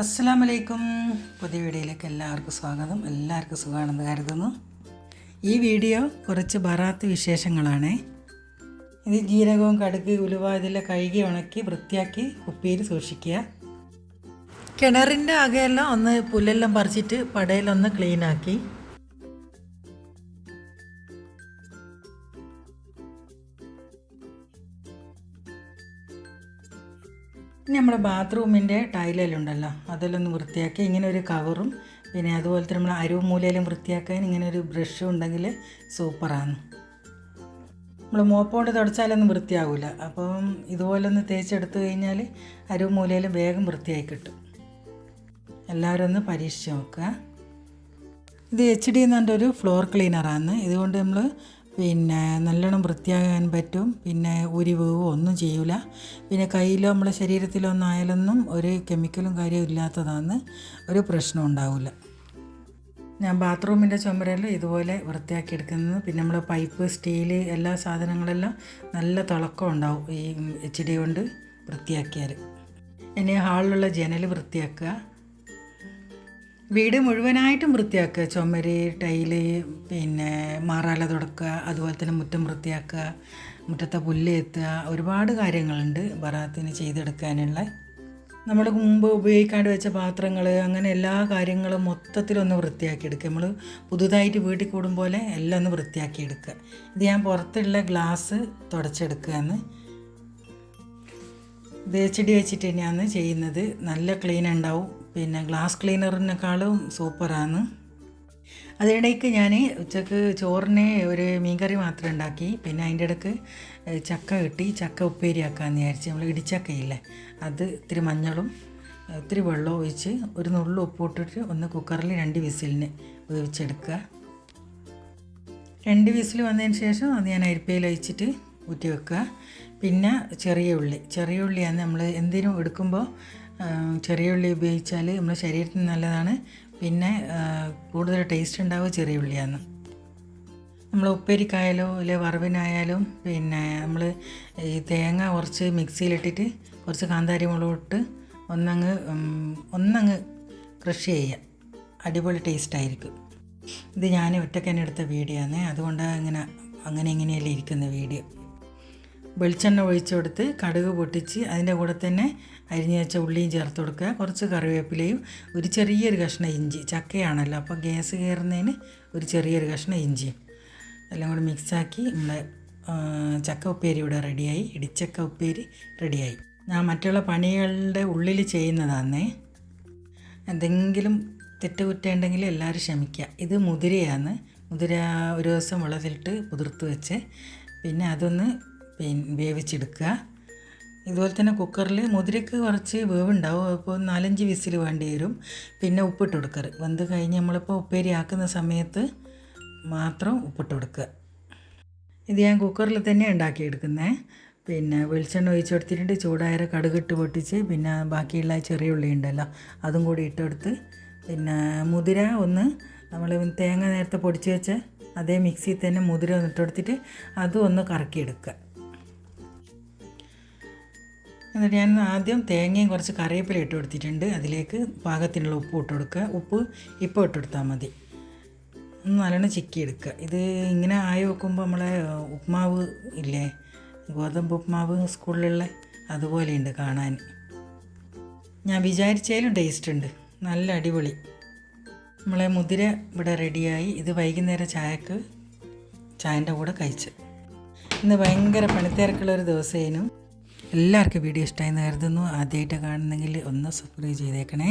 അസ്സാം വലൈക്കും പുതിയ വീഡിയോയിലേക്ക് എല്ലാവർക്കും സ്വാഗതം. എല്ലാവർക്കും സുഖമാണെന്ന് കരുതുന്നു. ഈ വീഡിയോ കുറച്ച് ബറാത്ത് വിശേഷങ്ങളാണ്. ഇത് ജീരകവും കടുക് ഉലുവ ഇതെല്ലാം കഴുകി ഉണക്കി വൃത്തിയാക്കി കുപ്പിയിൽ സൂക്ഷിക്കുക. കിണറിന്റെ അകയെല്ലാം ഒന്ന് പുല്ലെല്ലാം പറിച്ചിട്ട് പടയിലൊന്ന് ക്ലീനാക്കി ഇനി നമ്മുടെ ബാത്റൂമിന്റെ ടൈലെല്ലാം ഉണ്ടല്ലോ അതെല്ലാം ഒന്ന് വൃത്തിയാക്കി ഇങ്ങനെ ഒരു കവറും പിന്നെ അതുപോലെ തന്നെ നമ്മൾ അരുമൂലയിലും വൃത്തിയാക്കാൻ ഇങ്ങനെ ഒരു ബ്രഷും ഉണ്ടെങ്കിൽ സൂപ്പറാണ്. നമ്മൾ മോപ്പോണ്ട് തുടച്ചാലൊന്നും വൃത്തിയാവില്ല അപ്പം ഇതുപോലെ ഒന്ന് തേച്ചെടുത്ത് കഴിഞ്ഞാൽ അരുമൂലയിലും വേഗം വൃത്തിയായി കിട്ടും. എല്ലാവരും ഒന്ന് പരീക്ഷിച്ച് നോക്കുക. ഇത് എച്ച് ഡി എന്നെ ഒരു ഫ്ലോർ ക്ലീനറാണ് ഇതുകൊണ്ട് നമ്മൾ പിന്നെ നല്ലോണം വൃത്തിയാകാൻ പറ്റും. പിന്നെ ഉരിവോ ഒന്നും ചെയ്യൂല. പിന്നെ കയ്യിലോ നമ്മളെ ശരീരത്തിലോ ഒന്നും ആയാലൊന്നും ഒരു കെമിക്കലും കാര്യവും ഇല്ലാത്തതാണ് ഒരു പ്രശ്നം ഉണ്ടാവില്ല ഞാൻ ബാത്റൂമിന്റെ ചുമരെല്ലാം ഇതുപോലെ വൃത്തിയാക്കി എടുക്കുന്നത്. പിന്നെ നമ്മൾ പൈപ്പ് സ്റ്റീൽ എല്ലാ സാധനങ്ങളെല്ലാം നല്ല തിളക്കം ഉണ്ടാവും ഈ എച്ച് ഡി കൊണ്ട് വൃത്തിയാക്കിയാൽ ഇനി ഹാളിലുള്ള ജനൽ വൃത്തിയാക്കുക. വീട് മുഴുവനായിട്ടും വൃത്തിയാക്കുക. ചുമര് ടൈൽ പിന്നെ മാറാല തുടക്കുക അതുപോലെ തന്നെ മുറ്റം വൃത്തിയാക്കുക മുറ്റത്തെ പുല്ല് എത്തുക ഒരുപാട് കാര്യങ്ങളുണ്ട് ബറാത്തിന് ചെയ്തെടുക്കാനുള്ള. നമ്മൾ മുമ്പ് ഉപയോഗിക്കാണ്ട് വെച്ച പാത്രങ്ങൾ അങ്ങനെ എല്ലാ കാര്യങ്ങളും മൊത്തത്തിലൊന്ന് വൃത്തിയാക്കി എടുക്കുക. നമ്മൾ പുതുതായിട്ട് വീട്ടിൽ കൂടും പോലെ എല്ലാം ഒന്ന് വൃത്തിയാക്കി എടുക്കുക. ഇത് ഞാൻ പുറത്തുള്ള ഗ്ലാസ് തുടച്ചെടുക്കുകയെന്ന് ഇത് ചെടി വെച്ചിട്ട് തന്നെയാണ് ചെയ്യുന്നത്. നല്ല ക്ലീൻ ഉണ്ടാവും. പിന്നെ ഗ്ലാസ് ക്ലീനറിനേക്കാളും സൂപ്പറാണ്. അതിനിടയ്ക്ക് ഞാൻ ഉച്ചയ്ക്ക് ചോറിന് ഒരു മീൻകറി മാത്രം ഉണ്ടാക്കി പിന്നെ അതിന്റെ ഇടയ്ക്ക് ചക്ക കിട്ടി. ചക്ക ഉപ്പേരിയാക്കാമെന്ന് വിചാരിച്ച് നമ്മൾ ഇടിച്ചക്കയില്ലേ അത് ഇത്തിരി മഞ്ഞളും ഇത്തിരി വെള്ളം ഒഴിച്ച് ഒരു നുള്ളു ഉപ്പിട്ടിട്ട് ഒന്ന് കുക്കറിൽ രണ്ട് വിസിലിന് വേവിച്ചെടുക്കുക. രണ്ട് വിസിൽ വന്നതിന് ശേഷം അത് ഞാൻ അരിപ്പയിൽ ഒഴിച്ചിട്ട് ഊറ്റി വെക്കുക. പിന്നെ ചെറിയ ഉള്ളി ചെറിയ ഉള്ളിയാണ് നമ്മൾ എന്തിനും എടുക്കുമ്പോൾ ചെറിയ ഉള്ളി ഉപയോഗിച്ചാൽ നമ്മുടെ ശരീരത്തിന് നല്ലതാണ്. പിന്നെ കൂടുതൽ ടേസ്റ്റ് ഉണ്ടാവുക ചെറിയ ഉള്ളിയാണ്. നമ്മൾ ഉപ്പേരിക്കായാലോ അല്ലെ വറവിനായാലും പിന്നെ നമ്മൾ ഈ തേങ്ങ കുറച്ച് മിക്സിയിലിട്ടിട്ട് കുറച്ച് കാന്താരി മുളക് ഇട്ട് ഒന്നങ്ങ് ഒന്നങ്ങ് ക്രഷ് ചെയ്യുക. അടിപൊളി ടേസ്റ്റ് ആയിരിക്കും. ഇത് ഞാൻ ഒറ്റക്കന്നെ എടുത്ത വീഡിയോ ആണ് അതുകൊണ്ടാണ് ഇങ്ങനെ അങ്ങനെ ഇങ്ങനെയല്ലേ ഇരിക്കുന്ന വീഡിയോ. വെളിച്ചെണ്ണ ഒഴിച്ചു കൊടുത്ത് കടുക് പൊട്ടിച്ച് അതിന്റെ കൂടെ തന്നെ അരിഞ്ഞു വെച്ച ഉള്ളിയും ചേർത്ത് കൊടുക്കുക. കുറച്ച് കറിവേപ്പിലയും ഒരു ചെറിയൊരു കഷ്ണം ഇഞ്ചി. ചക്കയാണല്ലോ അപ്പോൾ ഗ്യാസ് കയറുന്നതിന് ഒരു ചെറിയൊരു കഷ്ണം ഇഞ്ചിയും എല്ലാം കൂടി മിക്സാക്കി നമ്മളെ ചക്ക ഉപ്പേരി ഇവിടെ റെഡിയായി. ഇടിച്ചക്ക ഉപ്പേരി റെഡിയായി. ഞാൻ മറ്റുള്ള പണികളുടെ ഉള്ളിൽ ചെയ്യുന്നതാന്നേ. എന്തെങ്കിലും തെറ്റുകുറ്റുണ്ടെങ്കിൽ എല്ലാവരും ക്ഷമിക്കുക. ഇത് മുതിരയാണ്. മുതിര ഒരു ദിവസം വെള്ളത്തിലിട്ട് കുതിർത്ത് വെച്ച്. പിന്നെ അതൊന്ന് പിന്നെ വേവിച്ചെടുക്കുക. ഇതുപോലെ തന്നെ കുക്കറിൽ മുതിരക്ക് കുറച്ച് വേവുണ്ടാവും. അപ്പോൾ നാലഞ്ച് വിസിൽ വേണ്ടി വരും. പിന്നെ ഉപ്പിട്ട് കൊടുക്കറ് വെന്ത് കഴിഞ്ഞ് നമ്മളിപ്പോൾ ഉപ്പേരി ആക്കുന്ന സമയത്ത് മാത്രം ഉപ്പിട്ട് കൊടുക്കുക. ഇത് ഞാൻ കുക്കറിൽ തന്നെ ഉണ്ടാക്കിയെടുക്കുന്നത് പിന്നെ വെളിച്ചെണ്ണ ഒഴിച്ച് കൊടുത്തിട്ടുണ്ട്. ചൂടായ കടുകിട്ട് പൊട്ടിച്ച് പിന്നെ ബാക്കിയുള്ള ചെറിയ ഉള്ളി ഉണ്ടല്ലോ അതും കൂടി ഇട്ടെടുത്ത് പിന്നെ മുതിര ഒന്ന് നമ്മൾ തേങ്ങ നേരത്തെ പൊടിച്ച് വെച്ച് അതേ മിക്സിയിൽ തന്നെ മുതിര ഒന്ന് ഇട്ടെടുത്തിട്ട് അതും ഒന്ന് കറക്കിയെടുക്കുക. എന്നിട്ട് ഞാൻ ആദ്യം തേങ്ങയും കുറച്ച് കറിവേപ്പില ഇട്ട് കൊടുത്തിട്ടുണ്ട്. അതിലേക്ക് പാകത്തിനുള്ള ഉപ്പ് ഇട്ട് കൊടുക്കുക. ഉപ്പ് ഇപ്പോൾ ഇട്ട് കൊടുത്താൽ മതി. നല്ലോണം ചിക്കി എടുക്കുക. ഇത് ഇങ്ങനെ ആയി വെക്കുമ്പോൾ നമ്മളെ ഉപ്മാവ് ഇല്ലേ? ഗോതമ്പ് ഉപ്മാവ് സ്കൂളിലുള്ള അതുപോലെയുണ്ട് കാണാൻ. ഞാൻ വിചാരിച്ചാലും ടേസ്റ്റ് ഉണ്ട്. നല്ല അടിപൊളി. നമ്മളെ മുതിര ഇവിടെ റെഡിയായി. ഇത് വൈകുന്നേരം ചായക്ക് ചായന്റെ കൂടെ കഴിച്ച്. ഇന്ന് ഭയങ്കര പണിത്തിരക്കുള്ളൊരു ദിവസേനും. എല്ലാവർക്കും വീഡിയോ ഇഷ്ടമായി കരുതുന്നു. ആദ്യമായിട്ട് കാണുന്നെങ്കിൽ ഒന്ന് സബ്സ്ക്രൈബ് ചെയ്തേക്കണേ.